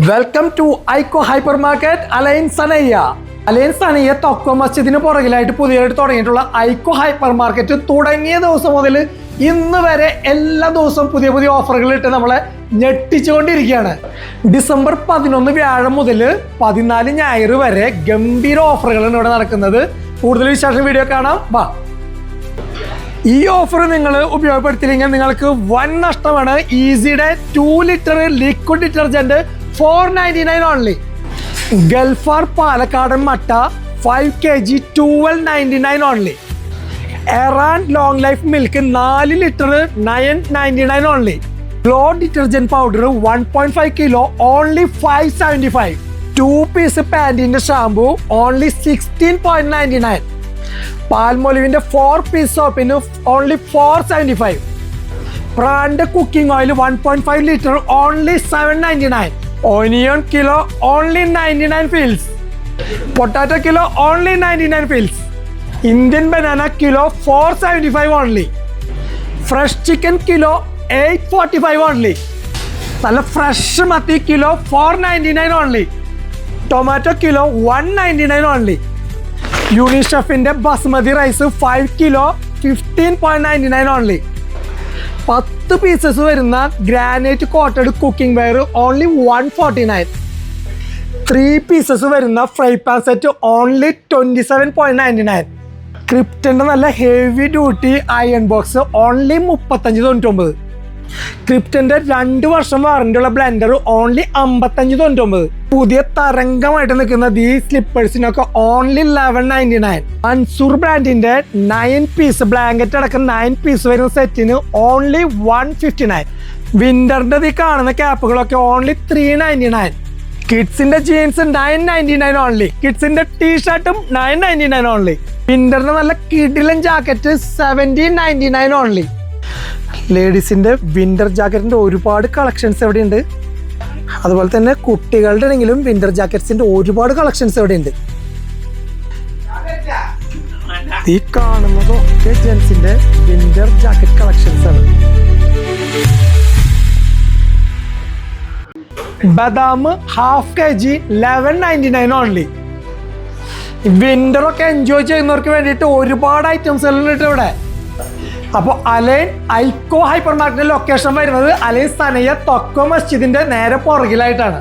Welcome to Aiko hyper market Al Ain Sanaiya Al Ain Sanaiya തൊക്കോ മസ്ജിദിന് പുറകിലായിട്ട് പുതിയതായിട്ട് തുടങ്ങിയിട്ടുള്ള ഐക്കോ ഹൈപ്പർ മാർക്കറ്റ് തുടങ്ങിയ ദിവസം മുതൽ ഇന്ന് വരെ എല്ലാ ദിവസവും പുതിയ പുതിയ ഓഫറുകൾ ഇട്ട് നമ്മളെ ഞെട്ടിച്ചുകൊണ്ടിരിക്കുകയാണ്. ഡിസംബർ പതിനൊന്ന് വ്യാഴം മുതൽ പതിനാല് ഞായർ വരെ ഗംഭീര ഓഫറുകളാണ് ഇവിടെ നടക്കുന്നത്. കൂടുതൽ വിശേഷം വീഡിയോ കാണാം. വാ. ഈ ഓഫർ നിങ്ങൾ ഉപയോഗപ്പെടുത്തിയില്ലെങ്കിൽ നിങ്ങൾക്ക് വൻ നഷ്ടമാണ്. ഈസിയുടെ two litre liquid detergent four ninety nine only Gulfar പാലക്കാടൻ മട്ട five K G twelve ninety nine only എറാൻ long life milk നാല് litre nine ninety nine only glow detergent powder one point five kilo only five seventy five two piece പാന്റിന്റെ shampoo only sixteen point ninety nine പാൽമൊലിവിന്റെ four piece സോപ്പിന് only four seventy five brand cooking oil one point five litre only seven ninety nine onion kilo only ninety nine fils potato kilo only ninety nine fils Indian banana kilo four seventy five only fresh chicken kilo eight forty five only നല്ല fresh മത്തി kilo four ninety nine only tomato kilo one ninety nine only യൂണിസെഫിന്റെ basmati rice five kilo fifteen point ninety nine only പത്ത് pieces വരുന്ന granite coated cooking ware only one forty nine three pieces വരുന്ന fry pan set only twenty seven point ninety nine ക്രിപ്റ്റന്റെ നല്ല heavy duty iron box only മുപ്പത്തഞ്ച് തൊണ്ണൂറ്റൊമ്പത്. ക്രിപ്റ്റന്റെ രണ്ട് വർഷം warranty ഉള്ള blender only അമ്പത്തഞ്ച് തൊണ്ണൂറ്റൊമ്പത്. പുതിയ തരംഗമായിട്ട് നിൽക്കുന്ന ഈ സ്ലിപ്പേഴ്സിനൊക്കെ ഓൺലി ലെവൻ നയന്റി നയൻ അൻസൂർ ബ്രാൻഡിന്റെ നയൻ പീസ് ബ്ലാങ്കറ്റ് അടക്കം നയൻ പീസ് വരുന്ന സെറ്റിന് ഓൺലി വൺ ഫിഫ്റ്റി നയൻ വിന്ററിന്റെ ഈ കാണുന്ന ക്യാപ്പുകളൊക്കെ only three ninety nine കിഡ്സിന്റെ jeans nine ninety nine only കിഡ്സിന്റെ ടീഷർട്ടും നയൻ നയന്റി നയൻ ഓൺലി വിന്ററിന്റെ നല്ല കിഡിലും jacket seventeen ninety nine only ലേഡീസിന്റെ winter ജാക്കറ്റിന്റെ ഒരുപാട് കളക്ഷൻസ് എവിടെയുണ്ട്? അതുപോലെ തന്നെ കുട്ടികളുടെ ആണെങ്കിലും വിന്റർ ജാക്കറ്റ്സിന്റെ ഒരുപാട് കളക്ഷൻസ് എവിടെയുണ്ട്? ഈ കാണുന്നതൊക്കെ ജെൻസിന്റെ വിന്റർ ജാക്കറ്റ് കളക്ഷൻസ് ആണ്. ബദാം half K G eleven ninety nine only winter ഒക്കെ എൻജോയ് ചെയ്യുന്നവർക്ക് വേണ്ടിയിട്ട് ഒരുപാട് ഐറ്റംസ് എല്ലാം ഉണ്ട് ഇവിടെ. അപ്പോൾ അലൈൻ ഐക്കോ ഹൈപ്പർ മാർക്കറ്റിന്റെ ലൊക്കേഷൻ വരുന്നത് അലൈൻ സനയ തൊക്കോ മസ്ജിദിന്റെ നേരെ പുറകിലായിട്ടാണ്.